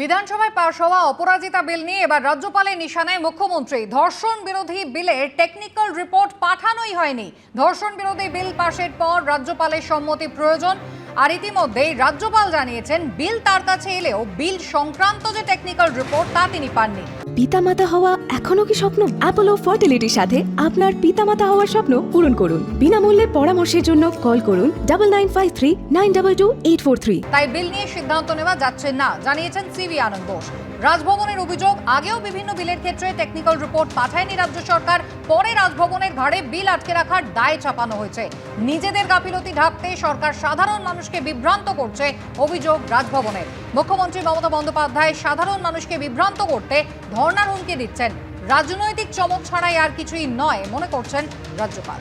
বিধানসভায় পাশ হওয়া অপরাজিতা বিল নিয়ে এবার রাজ্যপালের নিশানায় মুখ্যমন্ত্রী। ধর্ষণ বিরোধী বিলে টেকনিক্যাল রিপোর্ট পাঠানোই হয়নি। ধর্ষণ বিরোধী বিল পাশের পর রাজ্যপালের সম্মতি প্রয়োজন। আর ইতিমধ্যেই রাজ্যপাল জানিয়েছেন বিল তার কাছে এলেও বিল সংক্রান্ত যে টেকনিক্যাল রিপোর্ট তা তিনি পাননি। পিতামাতা হওয়া এখনও কি স্বপ্ন? অ্যাপোলো ফার্টিলিটির সাথে আপনার পিতামাতা হওয়ার স্বপ্ন পূরণ করুন। বিনামূল্যে পরামর্শের জন্য কল করুন double nine five three nine double two eight four three তাই বিল নিয়ে সিদ্ধান্ত নেওয়া যাচ্ছে না জানিয়েছেন সিভি আনন্দ বোস। রাজভবনের অভিযোগ, আগেও বিভিন্ন বিলের ক্ষেত্রে টেকনিক্যাল রিপোর্ট পাঠায়নি রাজ্য সরকার, পরে রাজভবনের ঘাড়ে বিল আটকে রাখার দায় চাপানো হয়েছে। নিজেদের গাফিলতি ঢাকতে সরকার সাধারণ মানুষকে বিভ্রান্ত করছে অভিযোগ রাজভবনের। মুখ্যমন্ত্রী মমতা বন্দ্যোপাধ্যায় সাধারণ মানুষকে বিভ্রান্ত করতে ধর্নার হুমকি দিচ্ছেন। রাজনৈতিক চমক ছাড়াই আর কিছুই নয়, মনে করছেন রাজ্যপাল।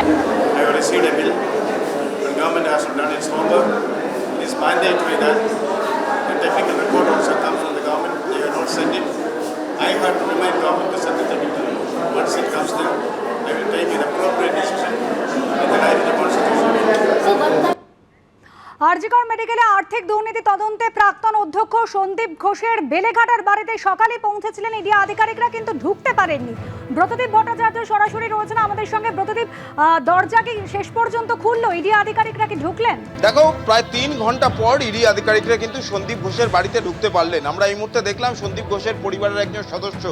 I have received a bill, the government has done its homework. It is mandatory that the technical report also comes from the government. They have not sent it. I have to remind government to send the technical report. Once it comes there, I will take an appropriate RG Kar মেডিকেলে আর্থিক দুর্নীতি তদন্তে প্রাক্তন অধ্যক্ষ সন্দীপ ঘোষের বেলেঘাটার বাড়িতে সকালে পৌঁছেছিলেন ইডি আধিকারিকরা, কিন্তু ঢুকতে পারেননি। ব্রতদীপ ভট্টাচার্য সরাসরি রয়েছেন আমাদের সঙ্গে। ব্রতদীপ দরজা কি শেষ পর্যন্ত খুললো? ইডি আধিকারিকরা কি ঢুকলেন? দেখো, প্রায় তিন ঘণ্টা পর ইডি আধিকারিকরা কিন্তু সন্দীপ ঘোষের বাড়িতে ঢুকতে পারলেন। আমরা এই মুহূর্তে দেখলাম সন্দীপ ঘোষের পরিবারের একজন সদস্য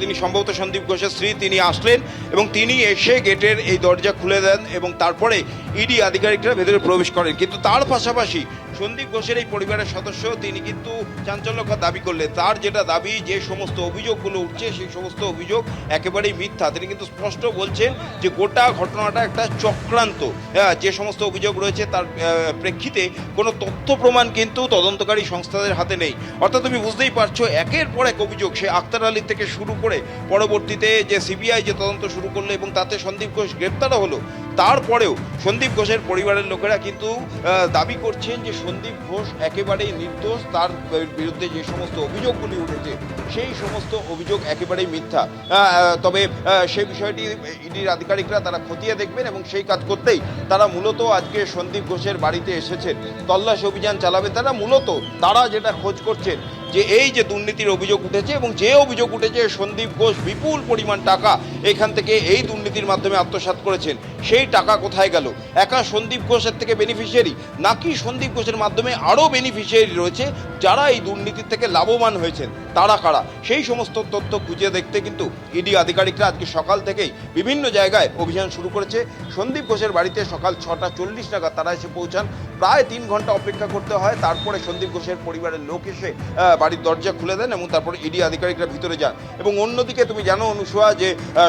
তিনি সম্ভবত সন্দীপ ঘোষের স্ত্রী, তিনি আসলেন এবং তিনি এসে গেটের এই দরজা খুলে দেন এবং তারপরে ইডি আধিকারিকরা ভেতরে প্রবেশ করেন। কিন্তু তার পাশাপাশি সন্দীপ ঘোষের এই পরিবারের সদস্য তিনি কিন্তু চাঞ্চল্যকর দাবি করলেন। তার যেটা দাবি যে সমস্ত অভিযোগগুলো উঠছে সেই সমস্ত অভিযোগ একেবারেই মিথ্যা। তিনি কিন্তু স্পষ্ট বলছেন যে গোটা ঘটনাটা একটা চক্রান্ত। হ্যাঁ, যে সমস্ত অভিযোগ রয়েছে তার প্রেক্ষিতে কোনো তথ্য প্রমাণ কিন্তু তদন্তকারী সংস্থাদের হাতে নেই। অর্থাৎ তুমি বুঝতেই পারছ একের পর এক অভিযোগ সে আক্তার আলী থেকে শুরু করে পরবর্তীতে যে সিবিআই যে তদন্ত শুরু করল এবং তাতে সন্দীপ ঘোষ গ্রেপ্তারও হলো তারপরেও সন্দীপ ঘোষের পরিবারের লোকেরা কিন্তু দাবি করছেন যে সন্দীপ ঘোষ একেবারেই নির্দোষ, তার বিরুদ্ধে যে সমস্ত অভিযোগগুলি উঠেছে, সেই সমস্ত অভিযোগ একেবারেই মিথ্যা। তবে সেই বিষয়টি ইডির আধিকারিকরা তারা খতিয়ে দেখবেন এবং সেই কাজ করতেই তারা মূলত আজকে সন্দীপ ঘোষের বাড়িতে এসেছেন। তল্লাশ অভিযান চালাবে তারা, মূলত তারা যেটা খোঁজ করছেন যে এই যে দুর্নীতির অভিযোগ উঠেছে এবং যে অভিযোগ উঠেছে, সন্দীপ ঘোষ বিপুল পরিমাণ টাকা এখান থেকে এই দুর্নীতির মাধ্যমে আত্মসাত করেছেন। সেই টাকা কোথায় গেল? একা সন্দীপ ঘোষের থেকে বেনিফিশিয়ারি নাকি সন্দীপ ঘোষের মাধ্যমে আরও বেনিফিশিয়ারি রয়েছে যারা এই দুর্নীতির থেকে লাভবান হয়েছেন? তারা কারা? সেই সমস্ত তথ্য খুঁজে দেখতে কিন্তু ইডি আধিকারিকরা আজকে সকাল থেকেই বিভিন্ন জায়গায় অভিযান শুরু করেছে। সন্দীপ ঘোষের বাড়িতে সকাল ছটা চল্লিশ নাগাদ তারা এসে পৌঁছান। প্রায় তিন ঘণ্টা অপেক্ষা করতে হয়। তারপরে সন্দীপ ঘোষের পরিবারের লোক এসে বাড়ির দরজা খুলে দেন এবং তারপরে ইডি আধিকারিকরা ভিতরে যান। এবং অন্যদিকে তুমি জানো অনুসোয়া যে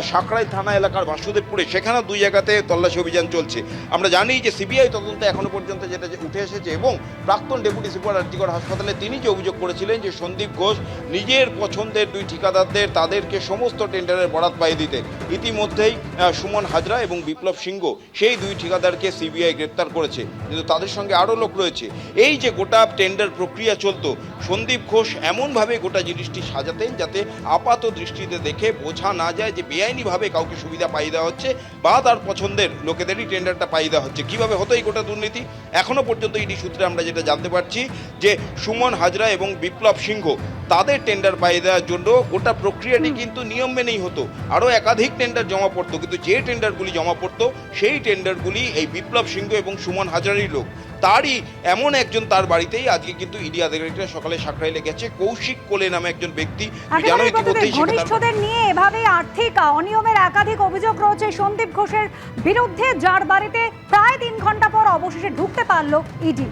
সাঁকড়াই থানা এলাকার বাসুদেবপুরে সেখানেও দুই জায়গাতে তল্লাশি অভিযান চলছে। আমরা জানি যে সিবিআই তদন্তে এখনও পর্যন্ত যেটা উঠে এসেছে এবং প্রাক্তন ডেপুটি সুপার আর্জিকর হাসপাতালে তিনি যে অভিযোগ করেছিলেন যে সন্দীপ ঘোষ নিজের পছন্দের দুই ঠিকাদারদের তাদেরকে সমস্ত টেন্ডারের বরাত পাইয়ে দিতেন ইতিমধ্যেই সুমন হাজরা এবং বিপ্লব সিংহ সেই দুই ঠিকাদারকে সিবিআই গ্রেপ্তার করেছে। কিন্তু তাদের সঙ্গে আরও লোক রয়েছে। এই যে গোটা টেন্ডার প্রক্রিয়া চলতো, সন্দীপ ঘোষ এমনভাবে গোটা জিনিসটি সাজাতেন যাতে আপাত দৃষ্টিতে দেখে বোঝা না যায় যে বেআইনিভাবে কাউকে সুবিধা পাইয়ে দেওয়া হচ্ছে বা তার পছন্দের লোকেদেরই টেন্ডারটা পাইয়ে দেওয়া হচ্ছে। কীভাবে হতো এই গোটা দুর্নীতি? এখনও পর্যন্ত ইডি সূত্রে আমরা যেটা জানতে পারছি যে সুমন হাজরা এবং বিপ্লব সিংহ তাদের টেন্ডার পাইয়ে দেওয়ার জন্য গোটা প্রক্রিয়াটি কিন্তু নিয়ম মেনেই হতো। আরও একাধিক টেন্ডার জমা পড়তো কিন্তু যে টেন্ডারগুলি জমা পড়তো সেই টেন্ডারগুলি এই বিপ্লব সিংহ এবং সুমন হাজারেরই লোক। তারই এমন একজন তার বাড়িতেই আজকে কিন্তু ইডি আধিকারিকরা সকালে সাকরাইলে গেছে কৌশিক কোলে নামে একজন ব্যক্তি। জানো ইতিমধ্যেই ঘনিষ্ঠদের নিয়ে এভাবেই আর্থিক অনিয়মের একাধিক অভিযোগ রয়েছে। সন্দীপ ঘোষের বিরুদ্ধে যার বাড়িতে প্রায় তিন ঘণ্টা পর অবশেষে ঢুকতে পারল ইডি।